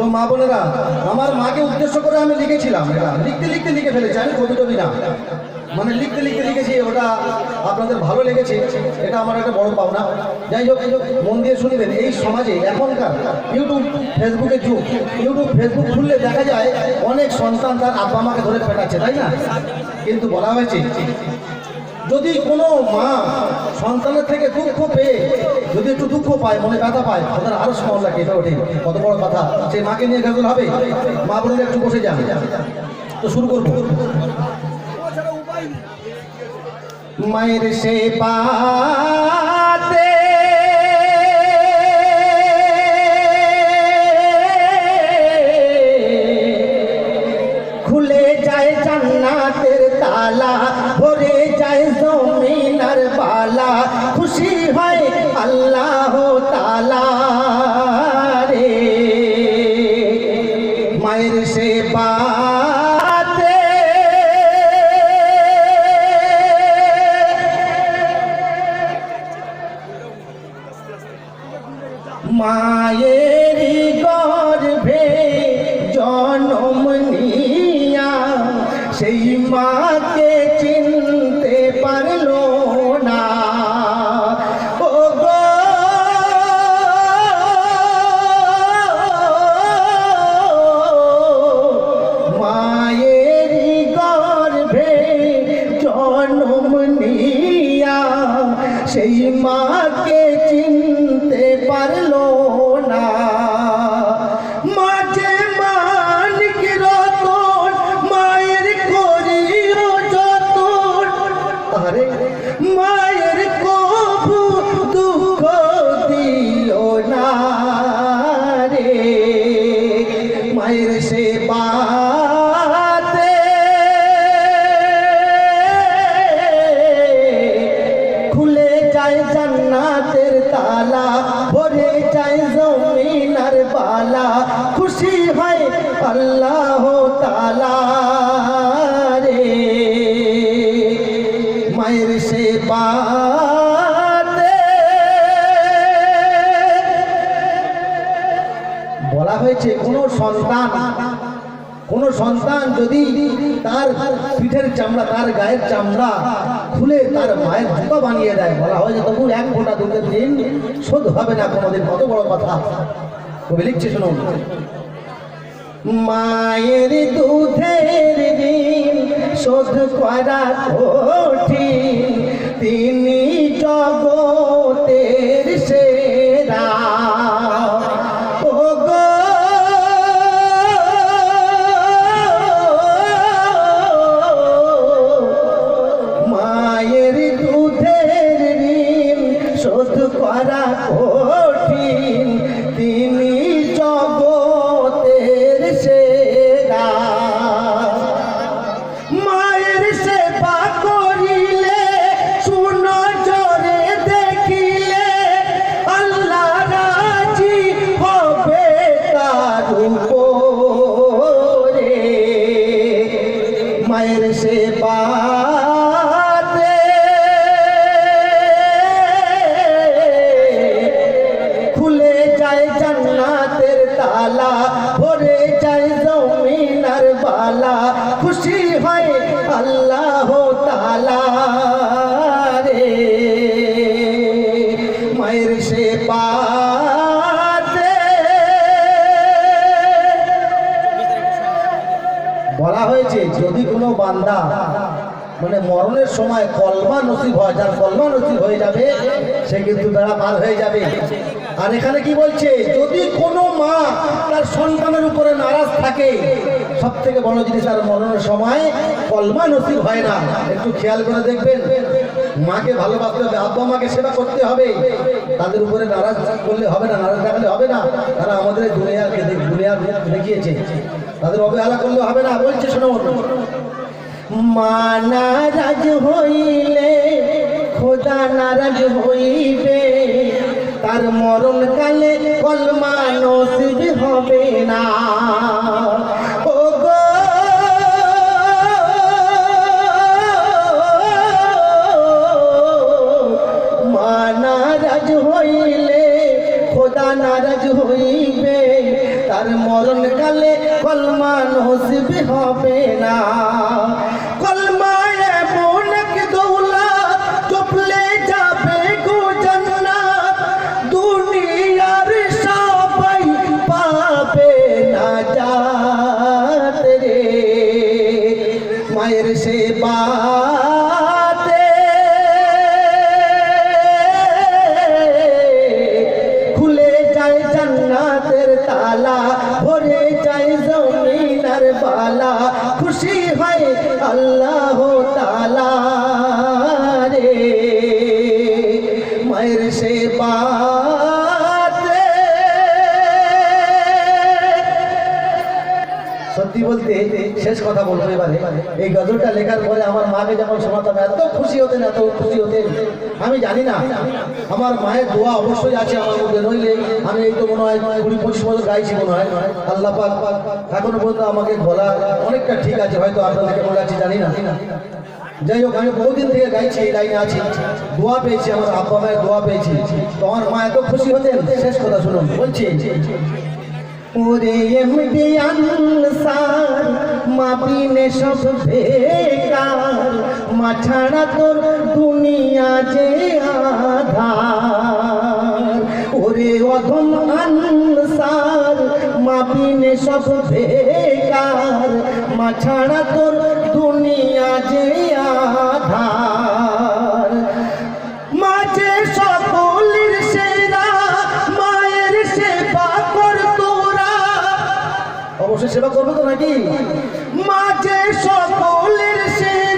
তো মা বোনেরা, আমার মাকে উদ্দেশ্য করে আমি লিখেছিলাম। এটা লিখতে লিখতে লিখে ফেলেছি, আমি কবি টবি না। মানে লিখতে লিখতে লিখেছি, ওটা আপনাদের ভালো লেগেছে, এটা আমার একটা বড় পাওনা। যাই হোক, মন দিয়ে শুনবেন, এই সমাজে এখনকার ইউটিউব ফেসবুকের যুগ। ইউটিউব ফেসবুক খুললে দেখা যায়, অনেক সন্তান তার আব্বা মাকে ধরে পেটাচ্ছে, তাই না? কিন্তু বলা হয়েছে যদি কোনো মা সন্তানের থেকে দুঃখ পেয়ে যদি একটু দুঃখ পায় মনে ব্যথা পায় তাদের আরও সময় লাগে এটা ওঠে। কত বড় কথা। সে মাকে নিয়ে গেজল হবে? মা বোনেরা একটু বসে যান। তো শুরু করব মায়ের সে পাতে মায়ের গর্ভে জনম নিয়া সেই মাকে মায়ের সেবাতে খুলে যায় জান্নাতের তালা ভরে যায় জমিনার বালা। খুশি হয় আল্লাহ বলা হয়েছে, কোনো সন্তান কোনো সন্তান যদি তার পিঠের চামড়া, তার গায়ের চামড়া খুলে তার মায়ের জুতো বানিয়ে দেয়, বলা হয় যে তবু এক ফোঁটা দুধের দিন শোধ হবে না কোনোদিন। কত বড় কথা। কবি লিখছে, শুনুন। মায়ের দুধের দিন শোধ করা কঠিন। তিনি জগতের করা কঠিন। তিনি জগতের সেরা। মায়ের সেবা করিলে শুন জরে দেখিলে আল্লাহ রাজি হবে তার উপরে মায়ের সেবাতে খুশি হয় আল্লাহ তালা রে। মায়ের সেবাতে বলা হয়েছে, যদি কোনো বান্দা মানে মরণের সময় কলমা নসিব হয়, যার কলমা নসিব হয়ে যাবে, সে কিন্তু বেড়া পার হয়ে যাবে। আর এখানে কি বলছে, যদি কোনো মা তার সন্তানের উপরে নারাজ থাকে সব থেকে বড় জিনিস আর মরণের সময় কলমা নসিব হয় না। একটু খেয়াল করে দেখবেন, মাকে ভালোবাসতে হবে, আব্বা মাকে সেবা করতে হবে। তাদের উপরে নারাজ করলে হবে না, নারাজ দেখালে হবে না। তারা আমাদের দুনিয়াকে দুনিয়ার দেখিয়েছে। তাদের অবহেলা করলে হবে না। বলছে শোনো মা নারাজ হইলে, খোদা নারাজ হইবে। তার মরণ কালে কলমা নসিব হবে না। আর মরণ কালে কলমান নসিব হবে না। আল্লাহ শেষ কথা বলব এবারে। এই গজলটা লেখার পরে আমার মাকে যখন শোনাতাম, এত খুশি হতেন, এত খুশি হতেন। আমি জানি না, আমার মায়ের দোয়া অবশ্যই আছে আমার মধ্যে। নইলে আমি এই তো মনে হয় কুড়ি পঁচিশ বছর গাইছি মনে হয়। আল্লাহ পাক এখনও পর্যন্ত আমাকে গলা অনেকটা ঠিক আছে, হয়তো আপনাদের কেমন আছে, জানি না। যাই হোক, আমি বহুদিন থেকে গাইছি, এই লাইনে আছি। দোয়া পেয়েছি, আমার আব্বা মায়ের দোয়া পেয়েছি। তো আমার মা এত খুশি হতেন, শেষ কথা শুনুন, বলছি। ওরে এমডি আনসার মাপিনে সব বেকার মা ছাড়া তোর দুনিয়া যে আধার। ওরে অধম আনসার, মাপিনে সব বেকার মা ছাড়া তোর দুনিয়া যে আধার। মাঝে সকলের সেরা, মায়ের সেবা কর তোরা। অবশ্যই সেবা করবে তো নাকি? মাঝে সকলের সেরা